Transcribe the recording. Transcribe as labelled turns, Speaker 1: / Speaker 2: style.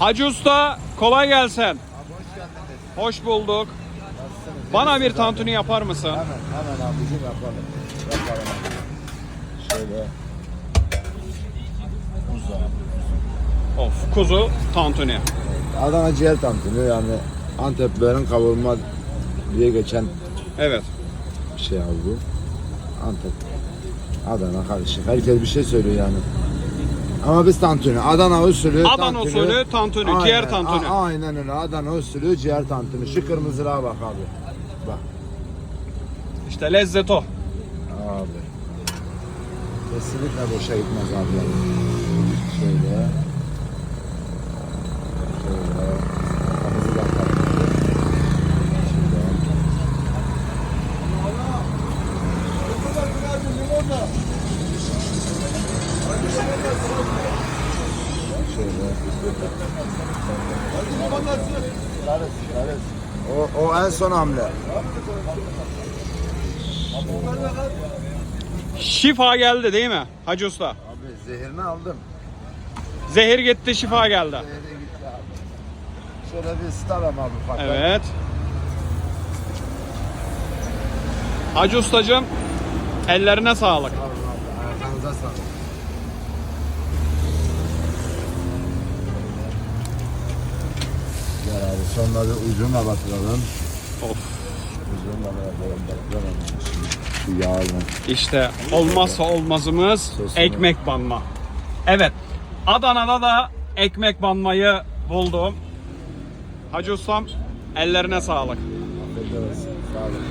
Speaker 1: Hacı Usta kolay gelsin.
Speaker 2: Abi hoş geldiniz.
Speaker 1: Hoş bulduk.
Speaker 2: Nasılsınız?
Speaker 1: Bana bir tantuni yapar mısın?
Speaker 2: Hemen hemen abicim yapalım. Yapalım. Şöyle. Uzağa.
Speaker 1: Of kuzu tantuni.
Speaker 2: Adana ciğer tantuni yani Anteplilerin kavurma diye geçen
Speaker 1: Evet.
Speaker 2: bir şey abi bu. Antep. Adana karışık. Herkes bir şey söylüyor yani. Ama biz tantuni. Adana usulü
Speaker 1: Adana
Speaker 2: tantuni.
Speaker 1: usulü tantuni,
Speaker 2: Aynen,
Speaker 1: ciğer tantuni.
Speaker 2: a- aynen öyle. Adana usulü ciğer tantuni. Şu kırmızılığa bak abi. Bak.
Speaker 1: İşte lezzet o.
Speaker 2: Abi. Kesinlikle boşa gitmez abi. Şöyle. Şöyle. Kafamızı da atalım. Şöyle. Şöyle. O, o en son hamle.
Speaker 1: Şifa geldi değil mi Hacı Usta?
Speaker 2: Abi zehirini aldım.
Speaker 1: Zehir gitti şifa geldi.
Speaker 2: Zehri gitti abi. Şöyle bir ısıtalım abi ufaktan.
Speaker 1: Evet. Hacı Ustacığım ellerine sağlık.
Speaker 2: Sağ olun abi. Ayaklarınıza sağlık. Bir ucuna batıralım.
Speaker 1: Of.
Speaker 2: Ucuna batıralım. Batıralım. Şu yağla.
Speaker 1: İşte olmazsa olmazımız
Speaker 2: Sosunu.
Speaker 1: ekmek banma. Evet. Adana'da da ekmek banmayı buldum. Hacı Ustam ellerine sağlık.
Speaker 2: Afiyet olsun. Sağ olun.